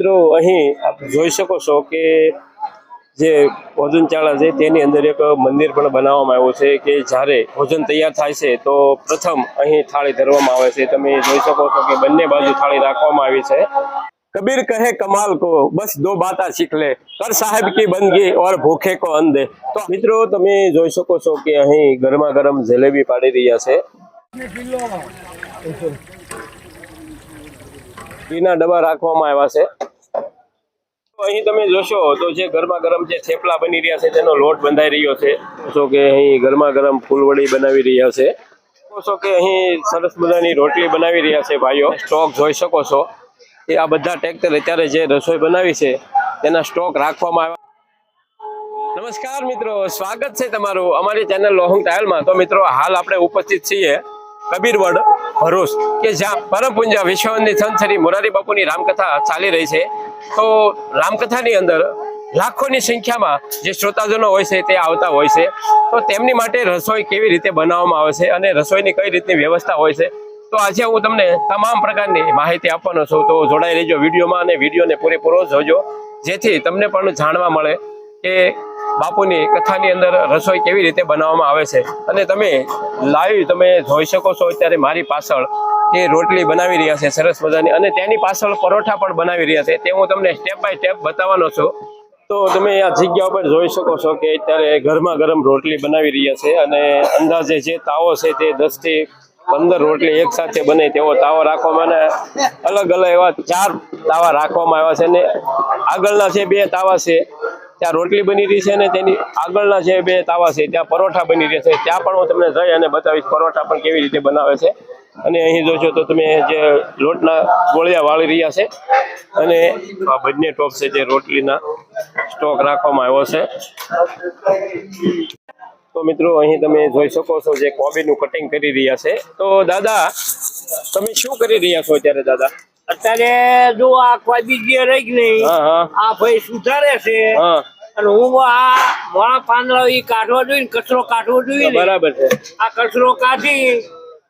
મિત્રો, અહીં આપ જોઈ શકો છો કે જે ભોજન છે, તેની અંદર એક મંદિર પણ બનાવવામાં આવ્યું છે કે જ્યારે ભોજન તૈયાર થાય છે, તો પ્રથમ અહીં થાળી ધરવામાં આવે છે. તમે જોઈ શકો છો કે બંને બાજુ થાળી રાખવામાં આવી છે. કબીર કહે, કમાલ કો, બસ દો બાતા શીખ લે. કર સાહેબ કી બંદગી ઓર ભૂખે કો અંધે. તો મિત્રો, તમે જોઈ શકો છો કે અહીં ગરમા ગરમ જલેબી પાડી રહ્યા છે. ઘીના ડબ્બા રાખવામાં આવ્યા છે. અહીં તમે જોશો તો જે ગરમા ગરમ જે થેપલા બની રહ્યા છે, તેનો લોટ બંધાઈ રહ્યો છે. જો કે અહીં ગરમા ગરમ ફૂલવડી બનાવી રહ્યા છે. છો કે અહીં સરસ મજાની રોટલી બનાવી રહ્યા છે ભાઈઓ. સ્ટોક જોઈ શકો છો. એ આ બધા ટ્રેક્ટર અત્યારે જે રસોઈ બનાવી છે, તેના સ્ટોક રાખવામાં આવ્યા. નમસ્કાર મિત્રો, સ્વાગત છે તમારું અમારી ચેનલ લોહંગ ટાયલમાં. તો મિત્રો, હાલ આપણે ઉપસ્થિત છીએ કબીરવડ. ભરૂચ, કે જ્યાં પરમ પૂંજા વિશ્વની સંત મોરારી બાપુની રામકથા ચાલી રહી છે. તો રામકથાની અંદર લાખોની સંખ્યામાં જે શ્રોતાજનો હોય છે તે આવતા હોય છે. તો તેમની માટે રસોઈ કેવી રીતે બનાવવામાં આવે છે અને રસોઈની કઈ રીતની વ્યવસ્થા હોય છે. તો આજે હું તમને તમામ પ્રકારની માહિતી આપવાનો છું. તો જોડાઈ રહેજો વિડીયોમાં અને વિડીયોને પૂરેપૂરો જોજો. જેથી તમને પણ જાણવા મળે કે બાપુની કથાની અંદર રસોઈ કેવી રીતે બનાવવામાં આવે છે? અને તમે લાઈવ તમે જોઈ શકો છો અત્યારે મારી પાછળ એ રોટલી બનાવી રહ્યા છે સરસ મજાની અને તેની પાછળ પરોઠા પણ બનાવી રહ્યા છે. તે હું તમને સ્ટેપ બાય સ્ટેપ બતાવવાનો છું. તો તમે આ જગ્યા ઉપર જોઈ શકો છો કે અત્યારે ગરમા ગરમ રોટલી બનાવી રહ્યા છે અને અંદાજે જે તાવો છે તે દસથી પંદર રોટલી એક સાથે બને તેવો તાવો રાખવામાં અને અલગ અલગ એવા ચાર તાવા રાખવામાં આવ્યા છે અને આગળના જે બે તાવા છે ત્યાં રોટલી બની રહી છે અને તેની આગળના જે બે તાવા છે, ત્યાં પરોઠા બની રહ્યા છે. ત્યાં પણ હું તમને જઈ અને બતાવીશ પરોઠા પણ કેવી રીતે બનાવે છે. અને અહીં જોશો તો તમે જે લોટના ગોળિયા વાળી રહ્યા છે અને આ બંને ટોપ છે જે રોટલીના સ્ટોક રાખવામાં આવ્યો છે. તો મિત્રો, અહીં તમે જોઈ શકો છો જે કોબીનું કટિંગ કરી રહ્યા છે. તો દાદા, તમે શું કરી રહ્યા છો અત્યારે દાદા? અત્યારે જો આ કોઈ બીજી રહી જ નહીં આ ભાઈ સુધારે છે અને હું આ મોણા પાંદડા ઈ કાઢવા જોઈએ કચરો કાઢવો જોઈએ બરાબર છે. આ કચરો કાઢી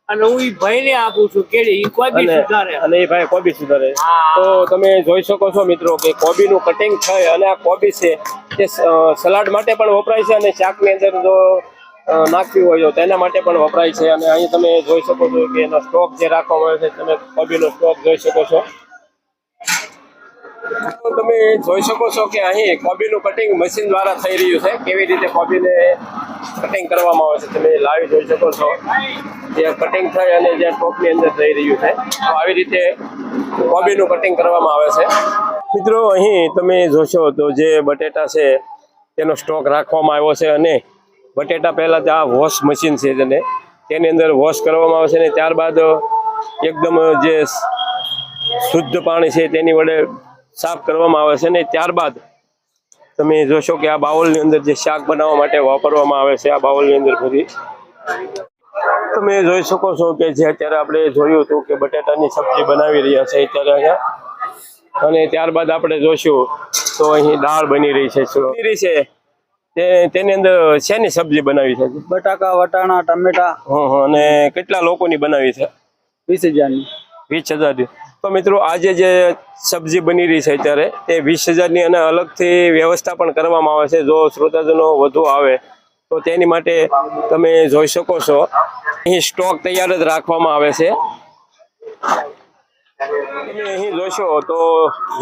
અને હું એ ભાઈ ને આપું છું કેડી ઈ કોઈ બી અને સુધારે. અને એ ભાઈ કોબી સુધારે. તો તમે જોઈ શકો છો મિત્રો કે કોબીનું કટિંગ થાય અને આ કોબી છે તે સલાડ માટે પણ વપરાય છે અને શાકની અંદર જો નાખવી હોય તો તેના માટે પણ વપરાય છે. અને અહીં તમે જોઈ શકો છો કે એનો સ્ટોક જે રાખવામાં આવે છે, તમે કોબીનો સ્ટોક જોઈ શકો છો. તમે જોઈ શકો છો કે અહીં કોબીનું કટિંગ મશીન દ્વારા થઈ રહ્યું છે. કેવી રીતે કોબીને કટિંગ કરવામાં આવે છે, તમે લાઈવ જોઈ શકો છો. જે કટિંગ થઈ અને જે ટોપની અંદર થઈ રહ્યું છે. તો આવી રીતે કોબીનું કટિંગ કરવામાં આવે છે. મિત્રો, અહીં તમે જોશો તો જે બટેટા છે, તેનો સ્ટોક રાખવામાં આવ્યો છે અને બટેટા પહેલાં તો આ વોશ મશીન છે તેને. તેની અંદર વોશ કરવામાં આવે છે અને ત્યારબાદ એકદમ જે શુદ્ધ પાણી છે તેની વડે સાફ કરવામાં આવે છે અને ત્યારબાદ તમે જોશો કે આ બાઉલની અંદર જે શાક બનાવવા માટે વાપરવામાં આવે છે, આ બાઉલની અંદર બધી તમે જોઈ શકો છો કે જે અત્યારે આપણે જોયું હતું કે બટેટાની સબ્જી બનાવી રહ્યા છે અત્યારે અહીંયા. અને ત્યારબાદ આપણે જોશું તો અહીં દાળ બની રહી છે રહી છે. તેની અંદર શેની સબ્જી બનાવી છે? બટાકા વટાણા ટમેટા. અને કેટલા લોકોની બનાવી છે? વીસ હજારની. વીસ હજારની. તો મિત્રો આજે જે સબ્જી બની રહી છે અત્યારે તે વીસ હજારની અને અલગથી વ્યવસ્થા પણ કરવામાં આવે છે. જો શ્રોતાજનો વધુ આવે તો તેની માટે તમે જોઈ શકો છો. અહીં સ્ટોક તૈયાર જ રાખવામાં આવે છે. અહીં જોશો તો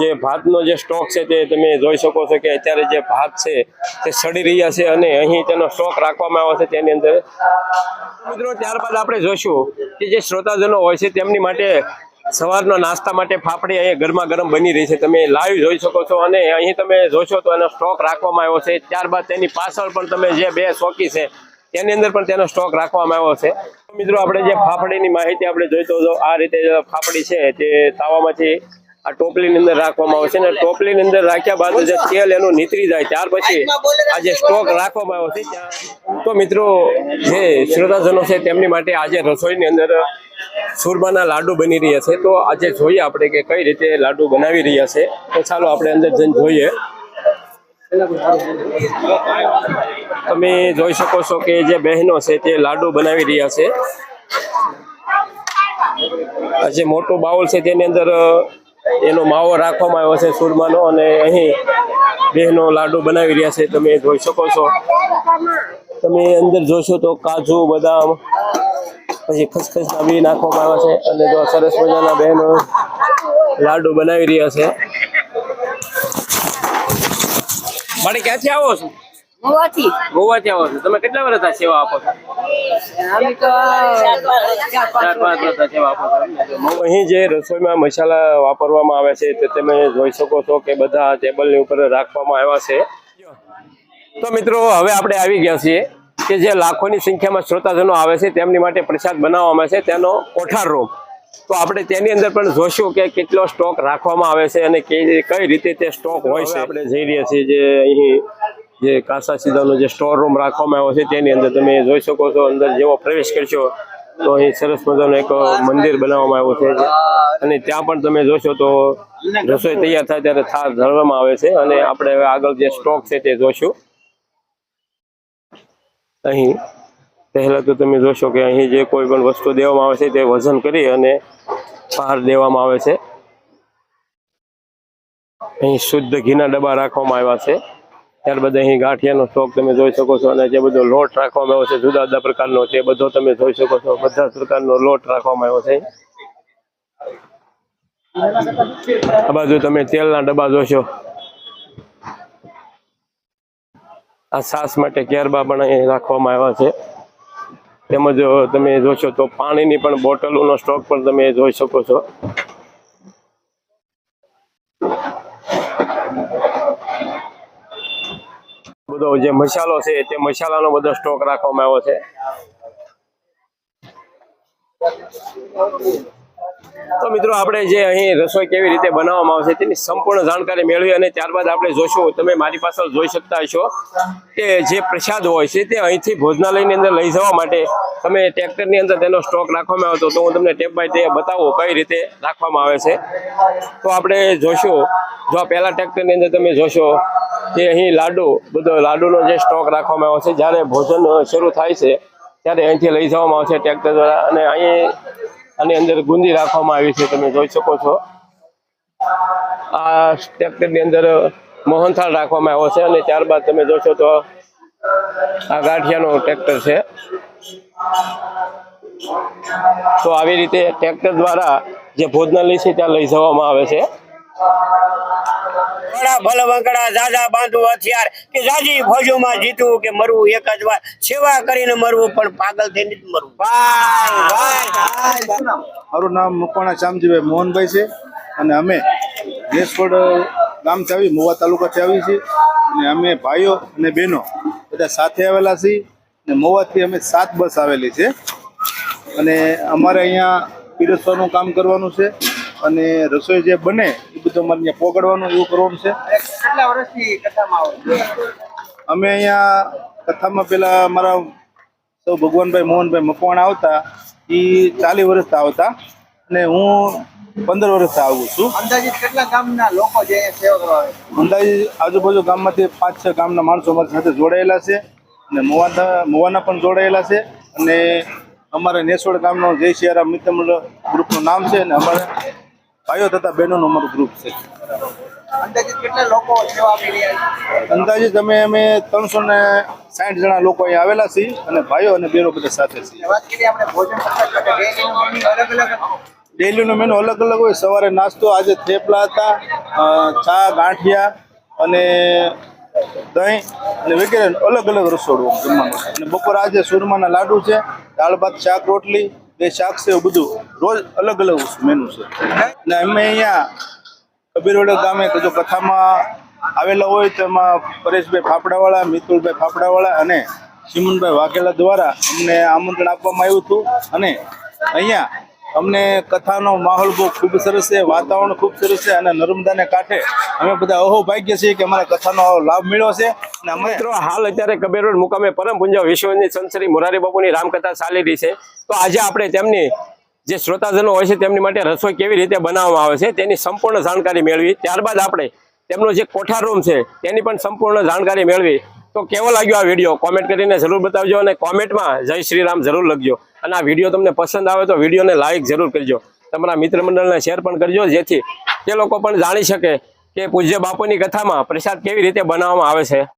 જે ભાતનો જે સ્ટોક છે તે તમે જોઈ શકો છો કે અત્યારે જે ભાત છે તે સડી રહ્યા છે અને અહીં તેનો સ્ટોક રાખવામાં આવે છે તેની અંદર. મિત્રો, ત્યારબાદ આપણે જોશું કે જે શ્રોતાજનો હોય છે તેમની માટે સવારનો નાસ્તા માટે ફાફડી અહીંયા ગરમા ગરમ બની રહી છે. તમે લાઈવ જોઈ શકો છો અને અહીં તમે જોશો તો એનો સ્ટોક રાખવામાં આવ્યો છે. ત્યારબાદ તેની પાછળ પણ તમે જે બે ચોકી છે તેની અંદર પણ તેનો સ્ટોક રાખવામાં આવ્યો છે. મિત્રો, આપણે જે ફાફડીની માહિતી આપણે જોઈતો હતો આ રીતે ફાફડી છે તે તાવામાંથી આ ટોપલીની અંદર રાખવામાં આવે છે અને ટોપલીની અંદર રાખ્યા બાદ જે તેલ એનું નીતરી જાય ત્યાર પછી આ જે સ્ટોક રાખવામાં આવ્યો છે તો મિત્રો, જે શ્રોતાજનો છે તેમની માટે આજે રસોઈની અંદર સુરમાના લાડુ બની રહ્યા છે. તો આજે જોઈએ આપણે કે કઈ રીતે લાડુ બનાવી રહ્યા છે. તો ચાલો આપણે અંદર જઈને જોઈએ. તમે જોઈ શકો છો કે જે બહેનો છે તે લાડુ બનાવી રહ્યા છે. જે મોટું બાઉલ છે તેની અંદર એનો માવો રાખવામાં આવ્યો છે સુરમાનો અને અહીં બહેનો લાડુ બનાવી રહ્યા છે. તમે જોઈ શકો છો. તમે અંદર જોશો તો કાજુ, બદામ, પછી ખસખસના બી નાખવામાં આવ્યા છે અને જો સરસ મજાના બહેનો લાડુ બનાવી રહ્યા છે. મારે ક્યાંથી આવો છો? ગોવાથી. ગોવાથી આવો છો. તમે કેટલા વર્ષ સેવા આપો છો? અમે તો ચાર ચાર પાંચ પાંચ વર્ષ સેવા આપો છો અહીં જે રસોઈમાં મસાલા વાપરવામાં આવે છે તે તમે જોઈ શકો છો કે બધા ટેબલની ઉપર રાખવામાં આવ્યા છે. તો મિત્રો હવે આપણે આવી ગયા છીએ કે જે લાખોની સંખ્યામાં શ્રોતાજનો આવે છે તેમની માટે પ્રસાદ બનાવવામાં આવે છે તેનો કોઠાર રૂમ તો આપણે તેની અંદર પણ જોશું કે કેટલો સ્ટોક રાખવામાં આવે છે અને કઈ રીતે તે સ્ટોક હોય છે. આપણે જઈ રહ્યા છીએ જે અહીં જે કાસા સીધાનો જે સ્ટોર રૂમ રાખવામાં આવ્યો છે તેની અંદર તમે જોઈ શકો છો અંદર જેવો પ્રવેશ કરશો તો અહીં સરસ મજાનું એક મંદિર બનાવવામાં આવ્યું છે. અને ત્યાં પણ તમે જોશો તો રસોઈ તૈયાર થાય ત્યારે થાળ ધરવામાં આવે છે અને આપણે હવે આગળ જે સ્ટોક છે તે જોશું. અહીં પહેલા તો તમે જોશો કે અહીં જે કોઈ પણ વસ્તુ દેવામાં આવે છે તે વજન કરી અને બહાર દેવામાં આવે છે. અહીં શુદ્ધ ઘીના ડબ્બા રાખવામાં આવ્યા છે. ત્યારબાદ અહીં ગાંઠિયાનો સ્ટોક તમે જોઈ શકો છો અને જે બધો લોટ રાખવામાં આવ્યો છે, જુદા જુદા પ્રકારનો તે બધો તમે જોઈ શકો છો. બધા પ્રકારનો લોટ રાખવામાં આવ્યો છે. આ બાજુ તમે તેલના ડબ્બા જોશો. આ સાસ માટે કેરબા પણ અહીં રાખવામાં આવ્યા છે. તેમજ તમે જોશો તો પાણીની પણ બોટલોનો સ્ટોક પણ તમે જોઈ શકો છો. બધો જે મસાલો છે, તે મસાલાનો બધો સ્ટોક રાખવામાં આવ્યો છે. તો મિત્રો, આપણે જે અહીં રસોઈ કેવી રીતે બનાવવામાં આવશે તેની સંપૂર્ણ જાણકારી મેળવી અને ત્યારબાદ આપણે જોશું તમે મારી પાછળ જોઈ શકતા હશો કે જે પ્રસાદ હોય છે તે અહીંથી ભોજનાલયની અંદર લઈ જવા માટે તમે ટ્રેક્ટરની અંદર તેનો સ્ટોક રાખવામાં આવતો તો હું તમને ટેપ બાય ટેપ બતાવું કઈ રીતે રાખવામાં આવે છે. તો આપણે જોશું જો પહેલા ટ્રેક્ટરની અંદર તમે જોશો કે અહીં લાડુ, બધો લાડુનો જે સ્ટોક રાખવામાં આવે છે જ્યારે ભોજન શરૂ થાય છે, ત્યારે અહીંથી લઈ જવામાં આવશે ટ્રેક્ટર દ્વારા. અને અહીં આની અંદર ગુંદી રાખવામાં આવી છે, તમે જોઈ શકો છો. આ ટ્રેક્ટરની અંદર મોહનથાળ રાખવામાં આવ્યો છે અને ત્યારબાદ તમે જોશો તો આ ગાંઠિયાનો ટ્રેક્ટર છે. તો આવી રીતે ટ્રેક્ટર દ્વારા જે ભોજનાલય છે, ત્યાં લઈ જવામાં આવે છે. બડા ભલ દાદા બાંધુ હથિયાર કે જાજી ફોજોમાં જીતવું કે મરવું એક જ વાર સેવા કરીને મરવું પણ પાગલ થઈને જ મરવું મારું નામ મકવાણા શ્યામજીભાઈ મોહનભાઈ છે અને અમે દેશકોડ ગામથી આવી મોવા તાલુકાથી આવી છીએ. અને અમે ભાઈઓ અને બહેનો બધા સાથે આવેલા છીએ અને મોવાથી અમે સાત બસ આવેલી છે. અને અમારે અહીંયા પીરસવાનું કામ કરવાનું છે. અને રસોઈ જે બને એ બધું અમારે અહીંયા પોગડવાનું એવું કરવાનું છે. અમે અહીંયા કથામાં પેલા મારા સૌ ભગવાનભાઈ મોહનભાઈ મકવાણા આવતા એ ચાલીસ વર્ષથી આવતા અને હું પંદર વર્ષથી આવું છું. અંદાજિત કેટલા ગામના લોકો જે સેવા કરવા આવે આજુબાજુ ગામમાંથી પાંચ છ ગામના માણસો અમારી સાથે જોડાયેલા છે અને મોવાના મોવાના પણ જોડાયેલા છે અને અમારા નેસોડ ગામનો જય સિયારામ મિત્ર ગ્રુપનું નામ છે અને અમારા ભાઈઓ તથા બહેનોનું અમારું ગ્રુપ છે. છે અંદાજિત અમે અમે ત્રણસો ને સાઠ જણા લોકો અહીંયા આવેલા છીએ અને ભાઈઓ અને બહેનો બધા સાથે છીએ. ડેલીનો મેનુ અલગ અલગ હોય. સવારે નાસ્તો આજે થેપલા હતા ચા ગાંઠિયા અને દહીં અને વગેરે અલગ અલગ રસોડું જમવાનું અને બપોર આજે સુરમાના લાડુ છે દાળ ભાત શાક રોટલી બે શાક છે એવું બધું. રોજ અલગ અલગ મેનુ છે. ને અમે અહીંયા કબીરવડ ગામે જો કથામાં આવેલા હોય તો એમાં પરેશભાઈ ફાફડાવાળા, મિતુલભાઈ ફાફડાવાળા અને સિમનભાઈ વાઘેલા દ્વારા અમને આમંત્રણ આપવામાં આવ્યું હતું. અને અહીંયા અમને કથાનો માહોલ બહુ ખૂબ સરસ છે, વાતાવરણ ખૂબ સરસ છે અને નર્મદાને કાંઠે અમે બધા અહો ભાગ્ય છીએ કે અમારા કથાનો લાભ મળ્યો છે. અને મિત્રો, હાલ અત્યારે કબીર રોડ મુકામે પરમ પૂંજા વિશ્વની સંસરી મોરારી બાપુની રામકથા ચાલી રહી છે. તો આજે આપણે તેમની જે શ્રોતાજનો હોય છે તેમની માટે રસોઈ કેવી રીતે બનાવવામાં આવે છે તેની સંપૂર્ણ જાણકારી મેળવી. ત્યારબાદ આપણે તેમનો જે કોઠાર રૂમ છે તેની પણ સંપૂર્ણ જાણકારી મેળવી. તો કેવો લાગ્યો આ વીડિયો કોમેન્ટ કરીને જરૂર બતાવજો અને કોમેન્ટમાં જય શ્રી રામ જરૂર લખજો. અને આ વીડિયો તમને પસંદ આવે તો વિડીયોને લાઇક જરૂર કરજો. તમારા મિત્ર મંડળને શેર પણ કરજો, જેથી તે લોકો પણ જાણી શકે કે પૂજ્ય બાપુની કથામાં પ્રસાદ કેવી રીતે બનાવવામાં આવે છે.